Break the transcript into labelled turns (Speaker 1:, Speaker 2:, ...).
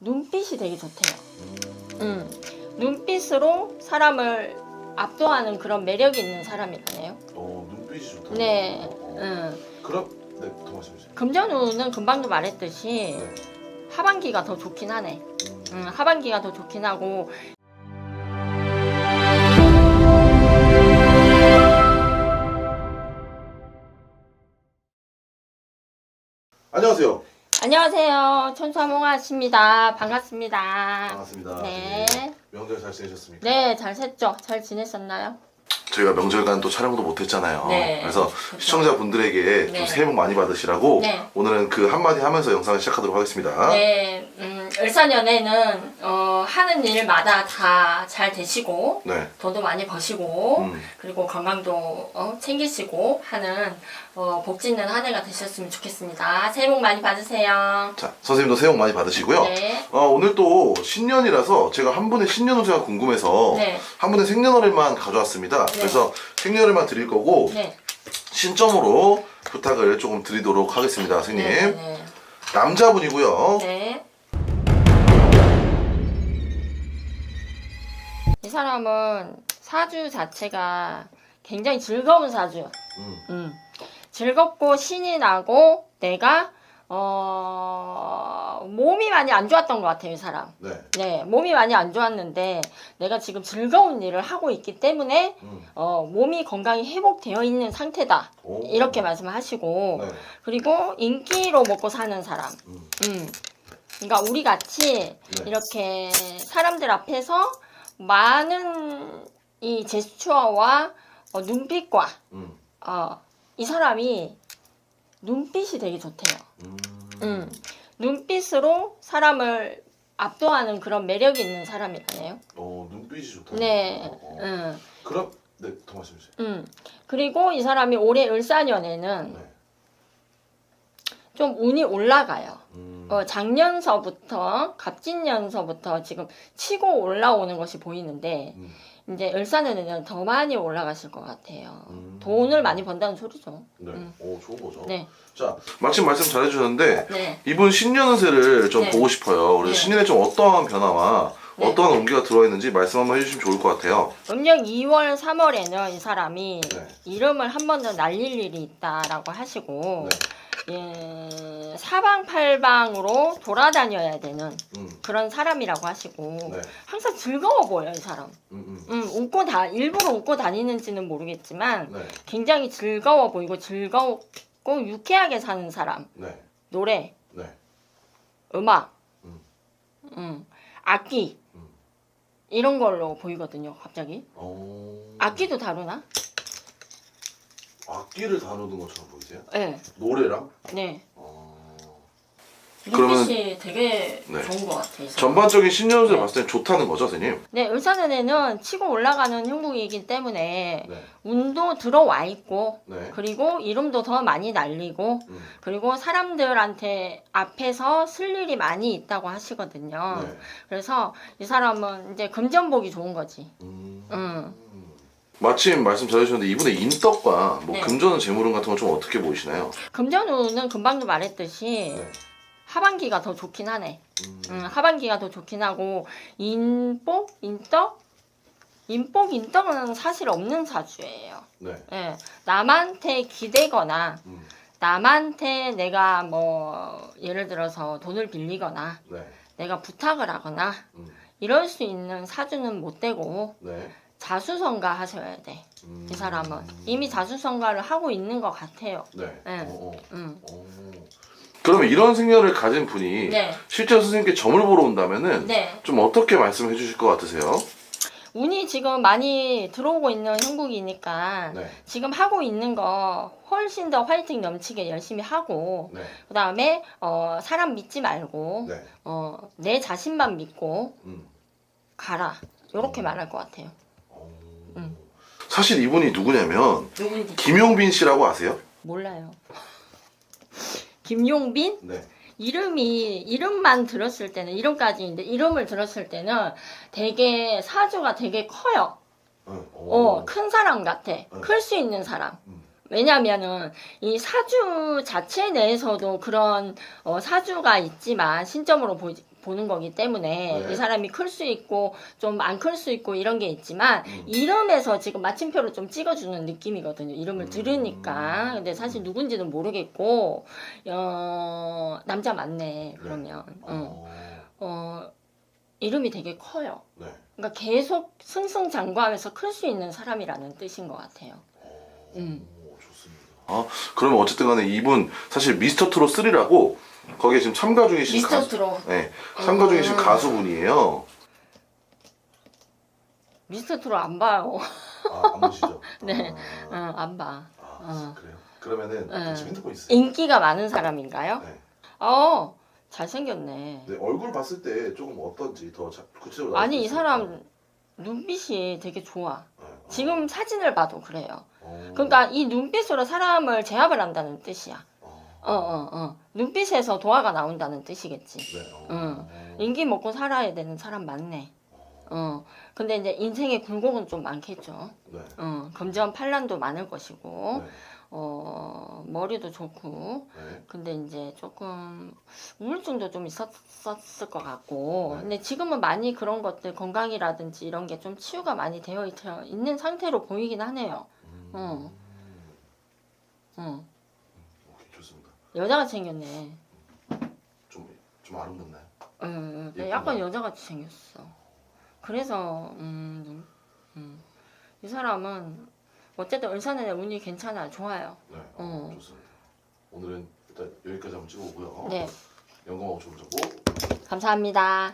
Speaker 1: 눈빛이 되게 좋대요. 음. 눈빛으로 사람을 압도하는 그런 매력이 있는 사람이라네요.
Speaker 2: 어, 눈빛이 좋다.
Speaker 1: 네.
Speaker 2: 어, 어.
Speaker 1: 음.
Speaker 2: 그럼 네, 더 말씀해 주세요.
Speaker 1: 금전운은 금방도 말했듯이
Speaker 2: 네.
Speaker 1: 하반기가 더 좋긴 하네.
Speaker 2: 음.
Speaker 1: 음, 하반기가 더 좋긴 하고
Speaker 2: 안녕하세요.
Speaker 1: 안녕하세요. 천수아몽아 씨입니다. 반갑습니다.
Speaker 2: 반갑습니다.
Speaker 1: 네.
Speaker 2: 선생님. 명절 잘 지내셨습니까?
Speaker 1: 네, 잘 샜죠? 잘 지냈었나요?
Speaker 2: 저희가 명절간 또 촬영도 못했잖아요.
Speaker 1: 네.
Speaker 2: 그래서
Speaker 1: 그렇죠.
Speaker 2: 시청자분들에게
Speaker 1: 네.
Speaker 2: 좀 새해 복 많이 받으시라고
Speaker 1: 네.
Speaker 2: 오늘은 그 한마디 하면서 영상을 시작하도록 하겠습니다.
Speaker 1: 네, 음, 을사년에는 어, 하는 일마다 다 잘 되시고
Speaker 2: 네.
Speaker 1: 돈도 많이 버시고
Speaker 2: 음.
Speaker 1: 그리고 건강도 어, 챙기시고 하는 어, 복 짓는 한 해가 되셨으면 좋겠습니다. 새해 복 많이 받으세요.
Speaker 2: 자, 선생님도 새해 복 많이 받으시고요.
Speaker 1: 네.
Speaker 2: 어, 오늘 또 신년이라서 제가 한 분의 신년 운세가 궁금해서
Speaker 1: 네.
Speaker 2: 한 분의 생년월일만 가져왔습니다. 그래서 생년월일만 드릴 거고
Speaker 1: 네.
Speaker 2: 신점으로 부탁을 조금 드리도록 하겠습니다, 선생님.
Speaker 1: 네. 네.
Speaker 2: 남자분이고요.
Speaker 1: 네. 이 사람은 사주 자체가 굉장히 즐거운 사주.
Speaker 2: 음.
Speaker 1: 음. 즐겁고 신이 나고 내가 어 몸이 많이 안 좋았던 것 같아요, 이 사람.
Speaker 2: 네.
Speaker 1: 네, 몸이 많이 안 좋았는데 내가 지금 즐거운 일을 하고 있기 때문에
Speaker 2: 음.
Speaker 1: 어 몸이 건강히 회복되어 있는 상태다.
Speaker 2: 오.
Speaker 1: 이렇게 말씀하시고
Speaker 2: 네.
Speaker 1: 그리고 인기로 먹고 사는 사람.
Speaker 2: 음.
Speaker 1: 음. 그러니까 우리 같이
Speaker 2: 네.
Speaker 1: 이렇게 사람들 앞에서 많은 이 제스처와 어, 눈빛과
Speaker 2: 음.
Speaker 1: 어, 이 사람이 눈빛이 되게 좋대요.
Speaker 2: 음.
Speaker 1: 음. 눈빛으로 사람을 압도하는 그런 매력이 있는 사람이라네요.
Speaker 2: 어, 눈빛이 좋다.
Speaker 1: 네.
Speaker 2: 어, 어.
Speaker 1: 음.
Speaker 2: 그럼 네, 더 말씀해 주세요.
Speaker 1: 음. 그리고 이 사람이 올해 을사년에는
Speaker 2: 네.
Speaker 1: 좀 운이 올라가요.
Speaker 2: 음.
Speaker 1: 어, 작년서부터 갑진년서부터 지금 치고 올라오는 것이 보이는데
Speaker 2: 음.
Speaker 1: 이제 을사년에는 더 많이 올라가실 것 같아요.
Speaker 2: 음.
Speaker 1: 돈을 많이 번다는 소리죠.
Speaker 2: 네.
Speaker 1: 음.
Speaker 2: 오, 좋은 거죠.
Speaker 1: 네,
Speaker 2: 자, 마침 말씀 잘해 주셨는데
Speaker 1: 네,
Speaker 2: 이분 신년 운세를 좀
Speaker 1: 네.
Speaker 2: 보고 싶어요. 그래서
Speaker 1: 네.
Speaker 2: 신년에 좀 어떠한 변화와
Speaker 1: 네.
Speaker 2: 어떠한 온기가 들어 있는지 말씀 한번 해주시면 좋을 것 같아요.
Speaker 1: 음력 2월, 3월에는 이 사람이
Speaker 2: 네.
Speaker 1: 이름을 한 번 더 날릴 일이 있다라고 하시고
Speaker 2: 네.
Speaker 1: 예, 사방팔방으로 돌아다녀야 되는
Speaker 2: 음.
Speaker 1: 그런 사람이라고 하시고
Speaker 2: 네.
Speaker 1: 항상 즐거워 보여 이 사람.
Speaker 2: 음, 음.
Speaker 1: 음, 웃고 다 일부러 웃고 다니는지는 모르겠지만
Speaker 2: 네.
Speaker 1: 굉장히 즐거워 보이고 즐겁고 유쾌하게 사는 사람.
Speaker 2: 네.
Speaker 1: 노래,
Speaker 2: 네.
Speaker 1: 음악,
Speaker 2: 음.
Speaker 1: 음, 악기
Speaker 2: 음.
Speaker 1: 이런 걸로 보이거든요. 갑자기
Speaker 2: 어...
Speaker 1: 악기도 다루나?
Speaker 2: 악기를 다루는 것처럼 보이세요?
Speaker 1: 네,
Speaker 2: 노래랑?
Speaker 1: 네.
Speaker 2: 어...
Speaker 1: 눈빛이 되게
Speaker 2: 네.
Speaker 1: 좋은 것 같아요.
Speaker 2: 전반적인 신년 운세
Speaker 1: 네.
Speaker 2: 봤을 땐 좋다는 거죠, 선생님?
Speaker 1: 네, 을사년에는 치고 올라가는 형국이기 때문에
Speaker 2: 네.
Speaker 1: 운도 들어와 있고
Speaker 2: 네.
Speaker 1: 그리고 이름도 더 많이 날리고
Speaker 2: 음.
Speaker 1: 그리고 사람들한테 앞에서 쓸 일이 많이 있다고 하시거든요.
Speaker 2: 네.
Speaker 1: 그래서 이 사람은 이제 금전복이 좋은 거지.
Speaker 2: 음.
Speaker 1: 음.
Speaker 2: 마침 말씀 잘해주셨는데 이분의 인덕과 뭐
Speaker 1: 네.
Speaker 2: 금전은 재물운 같은 건 좀 어떻게 보이시나요?
Speaker 1: 금전운은 금방도 말했듯이
Speaker 2: 네.
Speaker 1: 하반기가 더 좋긴 하네.
Speaker 2: 음.
Speaker 1: 음, 하반기가 더 좋긴 하고 인복, 인덕, 인복, 인덕은 사실 없는 사주예요.
Speaker 2: 네.
Speaker 1: 예, 남한테 기대거나
Speaker 2: 음.
Speaker 1: 남한테 내가 뭐 예를 들어서 돈을 빌리거나
Speaker 2: 네.
Speaker 1: 내가 부탁을 하거나
Speaker 2: 음.
Speaker 1: 이럴 수 있는 사주는 못 되고
Speaker 2: 네.
Speaker 1: 자수성가 하셔야 돼.
Speaker 2: 음.
Speaker 1: 이 사람은 이미 자수성가를 하고 있는 것 같아요.
Speaker 2: 네.
Speaker 1: 네. 음.
Speaker 2: 어. 그러면 이런 생년을 가진 분이
Speaker 1: 네,
Speaker 2: 실제로 선생님께 점을 보러 온다면은
Speaker 1: 네.
Speaker 2: 좀 어떻게 말씀해 주실 것 같으세요?
Speaker 1: 운이 지금 많이 들어오고 있는 형국이니까
Speaker 2: 네.
Speaker 1: 지금 하고 있는 거 훨씬 더 화이팅 넘치게 열심히 하고
Speaker 2: 네.
Speaker 1: 그 다음에 어, 사람 믿지 말고
Speaker 2: 네.
Speaker 1: 어, 내 자신만 믿고
Speaker 2: 음.
Speaker 1: 가라 이렇게 말할 것 같아요.
Speaker 2: 사실 이분이 누구냐면
Speaker 1: 누군지
Speaker 2: 김용빈 씨라고 아세요?
Speaker 1: 몰라요. 김용빈
Speaker 2: 네.
Speaker 1: 이름이 이름만 들었을 때는 이름까지인데 이름을 들었을 때는 되게 사주가 되게 커요.
Speaker 2: 어,
Speaker 1: 어, 큰 사람 같아.
Speaker 2: 음.
Speaker 1: 클수 있는 사람.
Speaker 2: 음.
Speaker 1: 왜냐면은 이 사주 자체 내에서도 그런 어, 사주가 있지만 신점으로 보, 보는 거기 때문에
Speaker 2: 네.
Speaker 1: 이 사람이 클 수 있고 좀 안 클 수 있고 이런 게 있지만
Speaker 2: 음.
Speaker 1: 이름에서 지금 마침표를 좀 찍어주는 느낌이거든요. 이름을
Speaker 2: 음.
Speaker 1: 들으니까 근데 사실 누군지는 모르겠고 어, 남자 맞네 그러면 응.
Speaker 2: 어,
Speaker 1: 어, 이름이 되게 커요.
Speaker 2: 네.
Speaker 1: 그러니까 계속 승승장구하면서 클 수 있는 사람이라는 뜻인 것 같아요.
Speaker 2: 어,
Speaker 1: 음.
Speaker 2: 좋습니다. 아, 그러면 어쨌든 간에 이분 사실 미스터 트롯 3라고 거기에 지금 참가 중이신
Speaker 1: 미스터
Speaker 2: 가수,
Speaker 1: 트롯
Speaker 2: 네, 참가 중이신
Speaker 1: 음.
Speaker 2: 가수분이에요.
Speaker 1: 미스터 트롯 안 봐요.
Speaker 2: 아, 안 보시죠?
Speaker 1: 네.
Speaker 2: 아,
Speaker 1: 어, 안 봐.
Speaker 2: 아,
Speaker 1: 어.
Speaker 2: 그래요? 그러면은
Speaker 1: 네.
Speaker 2: 지금 핸드폰 있어요?
Speaker 1: 인기가 많은 사람인가요?
Speaker 2: 네.
Speaker 1: 어, 잘생겼네.
Speaker 2: 네, 얼굴 봤을 때 조금 어떤지 더 자, 구체적으로
Speaker 1: 아니, 이 사람 눈빛이 되게 좋아.
Speaker 2: 네. 어.
Speaker 1: 지금 사진을 봐도 그래요.
Speaker 2: 어.
Speaker 1: 그러니까 이 눈빛으로 사람을 제압을 한다는 뜻이야.
Speaker 2: 어.
Speaker 1: 어, 어, 어. 눈빛에서 도화가 나온다는 뜻이겠지.
Speaker 2: 네. 어.
Speaker 1: 응. 인기 먹고 살아야 되는 사람 많네. 어. 근데 이제 인생의 굴곡은 좀 많겠죠.
Speaker 2: 네.
Speaker 1: 어. 금전 판란도 많을 것이고,
Speaker 2: 네.
Speaker 1: 어, 머리도 좋고,
Speaker 2: 네.
Speaker 1: 근데 이제 조금 우울증도 좀 있었을 것 같고,
Speaker 2: 네.
Speaker 1: 근데 지금은 많이 그런 것들 건강이라든지 이런 게 좀 치유가 많이 되어 있- 있는 상태로 보이긴 하네요.
Speaker 2: 음.
Speaker 1: 어. 어. 여자같이 생겼네.
Speaker 2: 좀, 좀 아름답나요?
Speaker 1: 응, 응. 약간 여자같이 생겼어. 그래서 음, 음. 이 사람은 어쨌든 을사년에 운이 괜찮아, 좋아요.
Speaker 2: 네. 어,
Speaker 1: 어.
Speaker 2: 좋습니다. 오늘은 일단 여기까지 한번 찍어보고요.
Speaker 1: 네,
Speaker 2: 영감하고 좋은 정보
Speaker 1: 감사합니다.